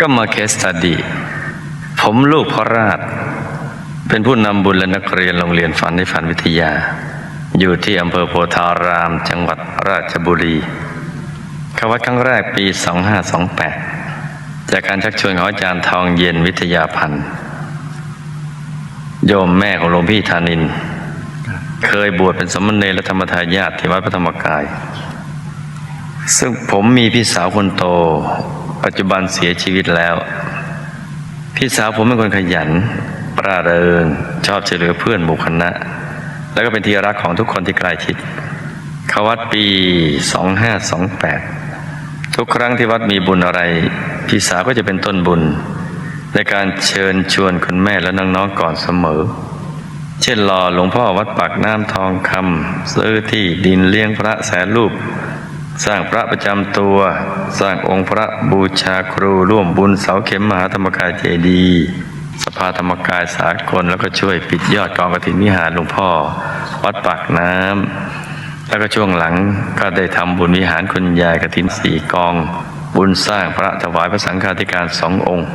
ก็มาเคสตัดดีผมลูกพระราช เป็นผู้นำบุญและนักเรียนโรงเรียนฝันในฝันวิทยา อยู่ที่อำเภอโพธาราม จังหวัดราชบุรีเข้าวัดครั้งแรกปี 2528 จากการชักชวนของอาจารย์ทองเย็นวิทยาพันธ์โยมแม่ของหลวงพี่ธานิน เคยบวชเป็นสมณเณรและธรรมทายาทที่วัดพระธรรมกาย ซึ่งผมมีพี่สาวคนโต ปัจจุบันเสียชีวิตแล้ว พี่สาวผมเป็นคนขยันปราเริงชอบช่วยเหลือเพื่อนหมู่คณะ แล้วก็เป็นที่รักของทุกคนที่ใกล้ชิดเขาวัดปี 2528 ทุกครั้งที่วัดมีบุญอะไร พี่สาวก็จะเป็นต้นบุญ ในการเชิญชวนคุณแม่และน้องๆก่อนเสมอ เช่นรอหลวงพ่อวัดปากน้ำทองคำซื้อที่ดินเลี้ยงพระแสนรูป สร้างพระประจำตัว สร้างองค์พระบูชาครูร่วมบุญเสาเข็มมหาธรรมกายเจดีสภาธรรมกายสากลแล้วก็ช่วยปิดยอดกองกฐินวิหารหลวงพ่อ วัดปากน้ำแล้วก็ช่วงหลังก็ได้ทำบุญวิหารคุณยายกฐินสี่กอง บุญสร้างพระถวายพระสังฆาธิการสององค์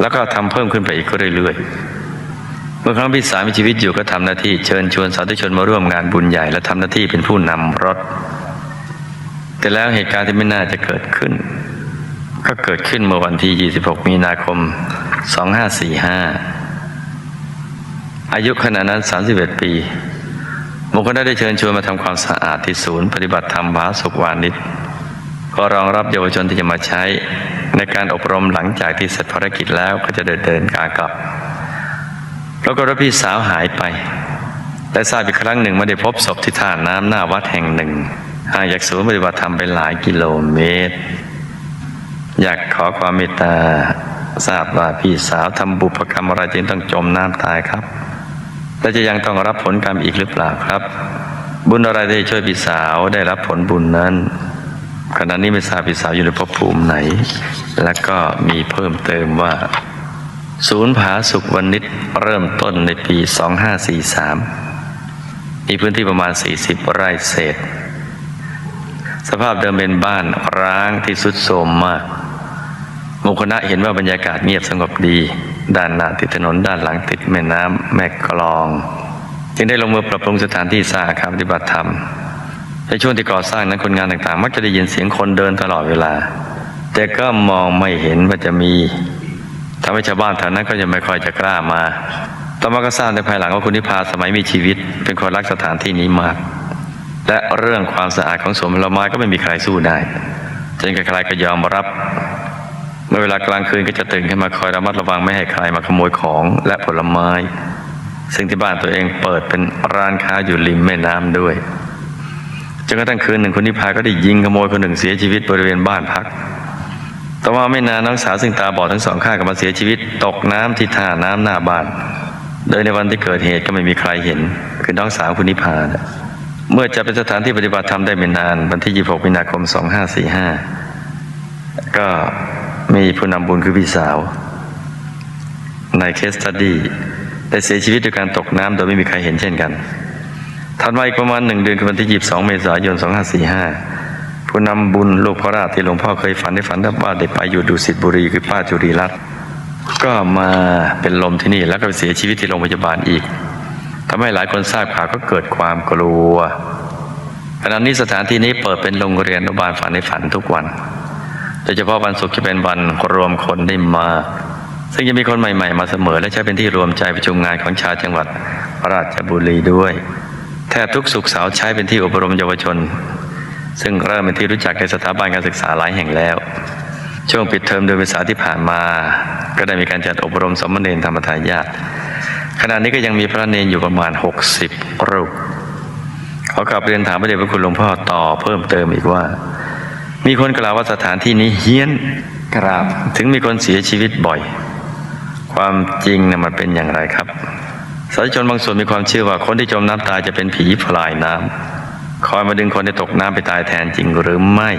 แล้วก็ทำเพิ่มขึ้นไปอีกก็เรื่อยๆเมื่อครั้งพี่สามีชีวิตอยู่ก็ทำหน้าที่เชิญชวนสาธุชนมาร่วมงานบุญใหญ่และทำหน้าที่เป็นผู้นำรถ แต่แล้วเหตุการณ์ที่ไม่น่าจะเกิดขึ้น ก็เกิดขึ้นเมื่อวันที่ 26 มีนาคม 2545 อายุขณะนั้น 31 ปีมุขได้ได้เชิญชวนมาทำความสะอาดที่ศูนย์ปฏิบัติธรรมผาสุขวานิชก็รองรับเยาวชนที่จะมาใช้ในการอบรมหลังจากที่เสร็จภารกิจแล้วก็จะเดินเดินกากลับปรากฏว่าพี่สาวหายไปและทราบอีกครั้งหนึ่งไม่ได้พบศพที่ท่าน้ำหน้าวัดแห่งหนึ่ง ห่างจากศูนย์ปฏิบัติธรรมไปหลายกิโลเมตร อยากขอความเมตตาทราบว่าพี่สาวทำบุพกรรมอะไรจึงต้องจมน้ำตายครับ และจะยังต้องรับผลกรรมอีกหรือเปล่าครับ บุญอะไรที่ช่วยพี่สาวได้รับผลบุญนั้นขณะนี้ไม่ทราบพี่สาวอยู่ในภพภูมิไหน และก็มีเพิ่มเติมว่า ศูนย์ผาสุขวันนิดเริ่มต้นในปี 2543 มีพื้นที่ประมาณ 40 ไร่เศษ สภาพเดิมเป็นบ้านร้างที่สุดโทรมมากหมุคณะเห็นว่าบรรยากาศเงียบสงบดี ด้านหน้าติดถนนด้านหลังติดแม่น้ำแม่กลอง จึงได้ลงมือปรับปรุงสถานที่สร้างอาคารปฏิบัติธรรมในช่วงที่ก่อสร้างนั้นคนงานต่างๆ มักจะได้ยินเสียงคนเดินตลอดเวลา แต่ก็มองไม่เห็นว่าจะมีทำให้ชาวบ้านแถวนั้นก็จะไม่ค่อยจะกล้ามาต่อมาก็ทราบในภายหลังว่าคุณนิพาสมัยมีชีวิต เป็นคนรักสถานที่นี้มาก และเรื่องความสะอาดของสวนผลไม้ก็ไม่มีใครสู้ได้จนใครๆก็ยอมรับ เมื่อเวลากลางคืนก็จะตื่นขึ้นมาคอยระมัดระวังไม่ให้ใครมาขโมยของและผลไม้ ซึ่งที่บ้านตัวเองเปิดเป็นร้านค้าอยู่ริมแม่น้ำด้วยจนกระทั่งคืนหนึ่งคุณนิพาก็ได้ยิงขโมยคนหนึ่งเสียชีวิตบริเวณบ้านพักต่อมาไม่นานน้องสาวซึ่งตาบอดทั้งสองข้างก็มาเสียชีวิต ตกน้ำที่ท่าน้ำหน้าบ้าน โดยในวันที่เกิดเหตุก็ไม่มีใครเห็น คือน้องสาวคุณนิพานี่ย เมื่อจะเป็นสถานที่ปฏิบัติธรรมได้ไม่นาน วันที่ 26มีนาคม 2545 ก็มีผู้นำบุญคือพี่สาว ในเคสตัดดี้ได้เสียชีวิตด้วยการตกน้ำโดยไม่มีใครเห็นเช่นกันถัดมาอีกประมาณหนึ่งเดือนคือวันที่ 22 เมษายน 2545 ผู้นำบุญลูกพระราชที่หลวงพ่อเคยฝันได้ฝันว่าได้ไปอยู่ดุสิตบุรีคือป้าจุรีรัตน์ก็มาเป็นลมที่นี่แล้วก็เสียชีวิตที่โรงพยาบาลอีก ทำให้หลายคนทราบข่าวก็เกิดความกลัวขณะนี้สถานที่นี้เปิดเป็นโรงเรียนอนุบาลฝันในฝันทุกวัน โดยเฉพาะวันศุกร์จะเป็นวันรวมคนได้มา ซึ่งจะมีคนใหม่ๆ มาเสมอ และใช้เป็นที่รวมใจประชุมงานของชาวจังหวัดราชบุรีด้วย แทบทุกสุขเสาร์ใช้เป็นที่อบรมเยาวชน ซึ่งเริ่มเป็นที่รู้จักในสถาบันการศึกษาหลายแห่งแล้ว ช่วงปิดเทอมเดือนเมษาที่ผ่านมา ก็ได้มีการจัดอบรมสมณเณรธรรมทายาท ขณะนี้ก็ยังมีพระเนรอยู่ประมาณ 60 รูปขอกลับเรียนถามพระเดชพระคุณหลวงพ่อต่อเพิ่มเติมอีกว่า มีคนกล่าวว่าสถานที่นี้เฮี้ยนครับถึงมีคนเสียชีวิตบ่อย ความจริงนะมันเป็นอย่างไรครับสาธุชนบางส่วนมีความเชื่อว่าคนที่จมน้ำตายจะเป็นผีพลายน้ำคอยมาดึงคนที่ตกน้ำไปตายแทนจริงหรือไม่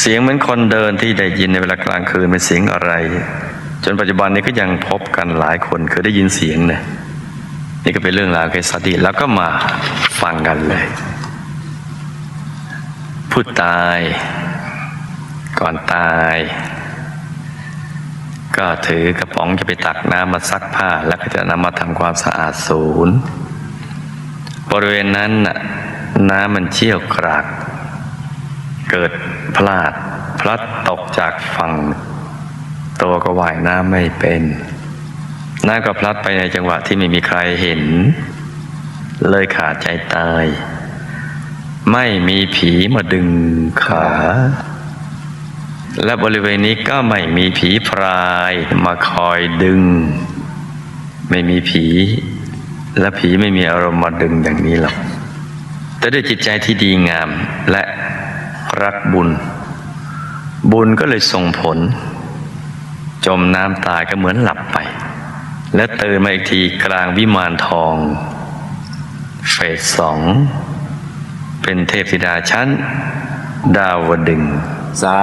เสียงเหมือนคนเดินที่ได้ยินในเวลากลางคืนเป็นเสียงอะไร จนปัจจุบันนี้ก็ยังพบกันหลายคนเคยได้ยินเสียงเนี่ยนี่ก็เป็นเรื่องราวเคสตดีแล้วก็มาฟังกันเลย ผู้ตายก่อนตาย ก็ถือกระป๋องจะไปตักน้ำมาซักผ้า แล้วก็จะนำมาทำความสะอาดศูนย์ บริเวณนั้นน้ำมันเชี่ยวกราก เกิดพลาด พลัดตกจากฝั่ง ตัวก็ว่ายน้ำไม่เป็นน้ำก็พลัดไปในจังหวะที่ไม่มีใครเห็น เลยขาดใจตาย ไม่มีผีมาดึงขา และบริเวณนี้ก็ไม่มีผีพรายมาคอยดึง ไม่มีผี และผีไม่มีอารมณ์มาดึงอย่างนี้หรอก แต่ด้วยจิตใจที่ดีงามและรักบุญ บุญก็เลยส่งผล จมน้ำตายก็เหมือนหลับไป และตื่นมาอีกทีกลางวิมานทอง เฟสสอง เป็นเทพธิดาชั้น ดาวดึงส์สา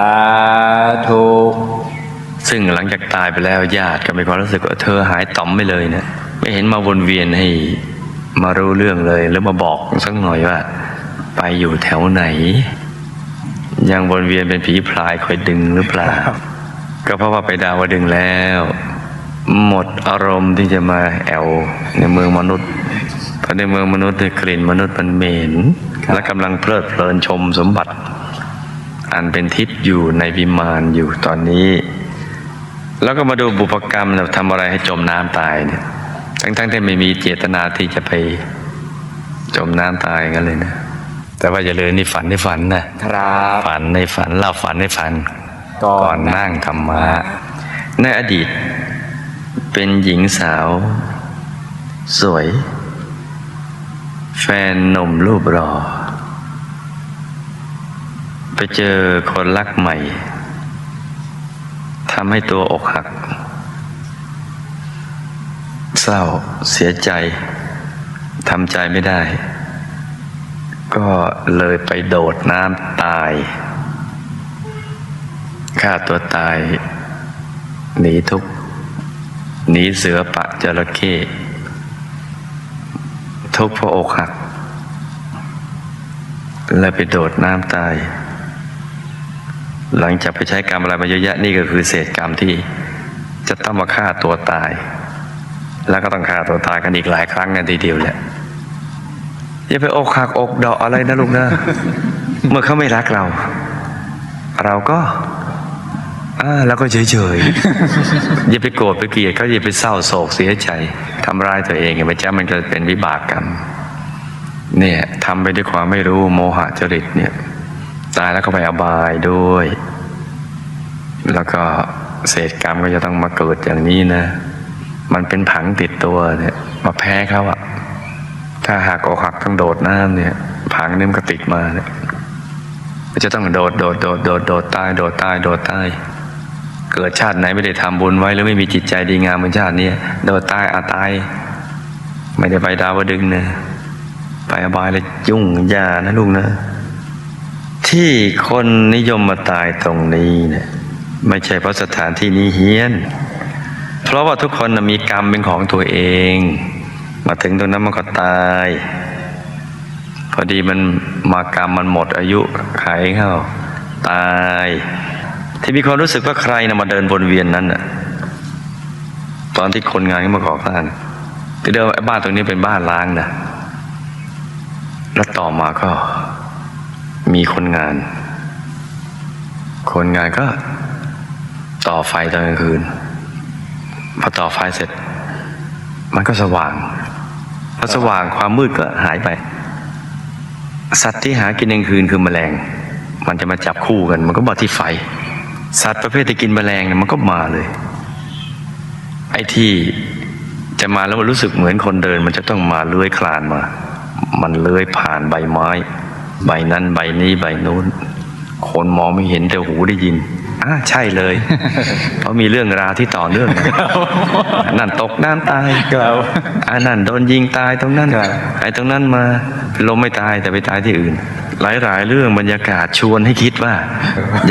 ธุซึ่งหลังจากตายไปแล้วญาติก็มีความรู้สึกว่าเธอหายต่อมไปเลยเนะไม่เห็นมาวนเวียนให้มารู้เรื่องเลยแล้วมาบอกสักหน่อยว่า ไปอยู่แถวไหน ยังวนเวียนเป็นผีพลายคอยดึงหรือเปล่า ก็เพราะว่าไปดาวดึงส์แล้ว หมดอารมณ์ที่จะมาแอวในเมืองมนุษย์เพราะในเมืองมนุษย์เนี่ยกลิ่นมนุษย์มันเหม็นและกำลังเพลิดเพลินชมสมบัติ อันเป็นทิพย์อยู่ในวิมานอยู่ตอนนี้ แล้วก็มาดูบุพกรรมเนี่ยทำอะไรให้จมน้ำตายเนี่ยทั้งๆที่ไม่มีเจตนาที่จะไปจมน้ำตายกันเลยนะ แต่ว่าอย่าเลยนี่ฝันในฝันนะครับฝันในฝันเล่าฝันในฝัน ก่อนนนั่งธรรมะในอดีต เป็นหญิงสาว สวย แฟนหนุ่มรูปรอ ไปเจอคนรักใหม่ทำให้ตัวอกหัก เศร้าเสียใจทำใจไม่ได้ ก็เลยไปโดดน้ำตาย ฆ่าตัวตาย หนีทุกหนีเสือปะจระเข้ทุกข์เพราะอกหัก แล้วไปโดดน้ำตาย หลังจากไปใช้กรรมอะไรมาเยอะแยะนี่ก็คือเศษกรรมที่จะต้องมาฆ่าตัวตาย แล้วก็ต้องฆ่าตัวตายกันอีกหลายครั้งกันทีเดียวแหละอย่าไปอกหักอกดอกอะไรนะลูกนะ เมื่อเขาไม่รักเรา เราก็ อ่าแล้วก็เฉยเฉยๆอย่าไปโกรธไปเกลียดเขาอย่าไปเศร้าโศกเสียใจทำร้ายตัวเองอย่าไปจ้ามันจะเป็นวิบากกรรมเนี่ยทำไปด้วยความไม่รู้โมหะจริตเนี่ยตายแล้วก็ไปอบายด้วย แล้วก็เศษกรรมก็จะต้องมาเกิดอย่างนี้นะ มันเป็นผังติดตัวเนี่ย มาแพ้เขาอะถ้าหากออกหักต้องโดดน้ำเนี่ย ผังนี่มันก็ติดมาเนี่ยจะต้องโดดโดดโดดโดดโดดตายโดดตายโดดตาย เกิดชาติไหนไม่ได้ทำบุญไว้หรือไม่มีจิตใจดีงามเหมือนชาตินี้โดดตายอาตาย ไม่ได้ไปดาวดึงส์นะไปอบายเลยยุ่งยานะลูกนะ ที่คนนิยมมาตายตรงนี้เนี่ยไม่ใช่เพราะสถานที่นี้เฮี้ยน เพราะว่าทุกคนนะมีกรรมเป็นของตัวเอง มาถึงตรงนั้นมันก็ตาย พอดีมันมากรรมมันหมดอายุไขเข้าตาย ที่มีความรู้สึกว่าใครนะมาเดินวนเวียนนั้นน่ะ ตอนที่คนงานก็มาก่อสร้างที่เดิมไอ้บ้านตรงนี้เป็นบ้านล้างนะแล้วต่อมาก็มีคนงาน คนงานก็ต่อไฟตอนกลางคืนพอต่อไฟเสร็จ มันก็สว่างพอสว่างความมืดก็หายไป สัตว์ที่หากินกลางคืนคือแมลง มันจะมาจับคู่กัน มันก็มาที่ไฟ สัตว์ประเภทที่กินแมลงเนี่ยมันก็มาเลย ไอ้ที่จะมาแล้วมันรู้สึกเหมือนคนเดิน มันจะต้องมาเลื้อยคลานมา มันเลื้อยผ่านใบไม้ ใบนั้นใบนี้ใบนู้น คนมองไม่เห็นแต่หูได้ยินอ่าใช่เลย เพราะมีเรื่องราวที่ต่อเนื่องนะนั่นตกน้ำตายครับอันนั้นโดนยิงตายตรงนั้นครับไอ้ตรงนั้นมาลมไม่ตายแต่ไปตายที่อื่น หลายๆ เรื่องบรรยากาศชวนให้คิดว่า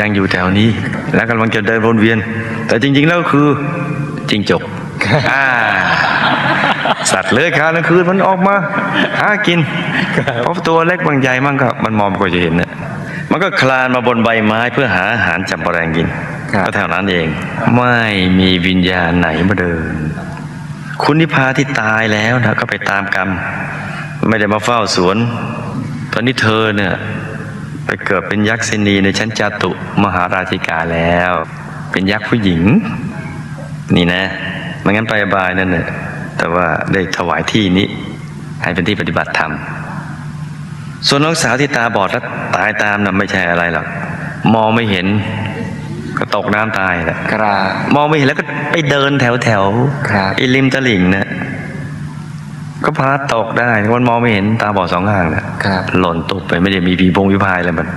ยังอยู่แถวนี้ แล้วกำลังจะเดินวนเวียน แต่จริง ๆ แล้วคือจริงจกอ่าสัตว์เลื้อยคลานกลางคืนมันออกมาหากินเพราะตัวเล็กบางใหญ่มั่งก็มันมองก็จะเห็นนะบางมันก็คลานมาบนใบไม้เพื่อหาอาหารจับแมลงกินครับก็เท่านั้นเอง ไม่มีวิญญาณไหนมาเดิน คุณนิพาที่ตายแล้วนะก็ไปตามกรรม ไม่ได้มาเฝ้าสวนต อนนี้เธอเนี่ยไปเกิดเป็นยักษินีในชั้นจาตุมหาราชิกาแล้ว เป็นยักษ์ผู้หญิง นี่นะไม่งั้นไปอบายนั่นเน่ะแต่ว่าได้ถวายที่นี้ ให้เป็นที่ปฏิบัติธรรม ส่วนน้องสาวที่ตาบอดแล้วตายตามน่ะไม่ใช่อะไรหรอกมองไม่เห็นก็ตกน้ำตายแหละครับ มองไม่เห็นแล้วก็ไปเดินแถวแถวๆครับไอ้ริมตลิ่งนะ ก็พลาดตกได้มันมองไม่เห็นตาบอดสองข้างนะครับ หล่นตกไปไม่ได้มีผีพงวิพายอะไรมัน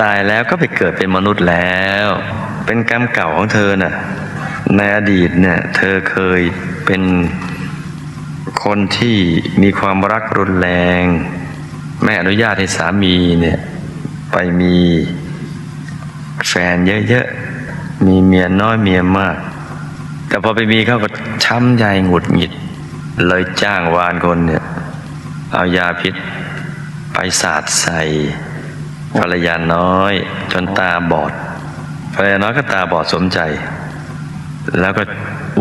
ตายแล้วก็ไปเกิดเป็นมนุษย์แล้ว เป็นกรรมเก่าของเธอน่ะ ในอดีตเนี่ย เธอเคยเป็นคนที่มีความรักรุนแรง ไม่อนุญาตให้สามีเนี่ย ไปมีแฟนเยอะๆ มีเมียน้อยเมียมาก แต่พอไปมีเขาก็ช้ำใจหงุดหงิด เลยจ้างวานคนเนี่ยเอายาพิษไปสาดใส่ภรรยาน้อย จนตาบอดภรรยาน้อยก็ตาบอดสมใจ แล้วก็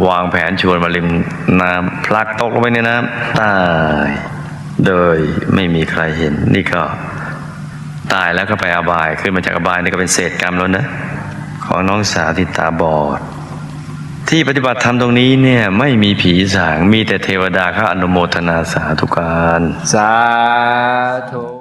วางแผนชวนมาริมน้ำพลักตกลงไปในน้ำตาย โดยไม่มีใครเห็น นี่ก็ ตายแล้วก็ไปอบาย ขึ้นมาจากอบายนี่ก็เป็นเศษกรรมแล้วนะ ของน้องสาวที่ตาบอด ที่ปฏิบัติธรรมตรงนี้เนี่ยไม่มีผีสางมีแต่เทวดาเขาอนุโมทนาสาธุการ สาธุ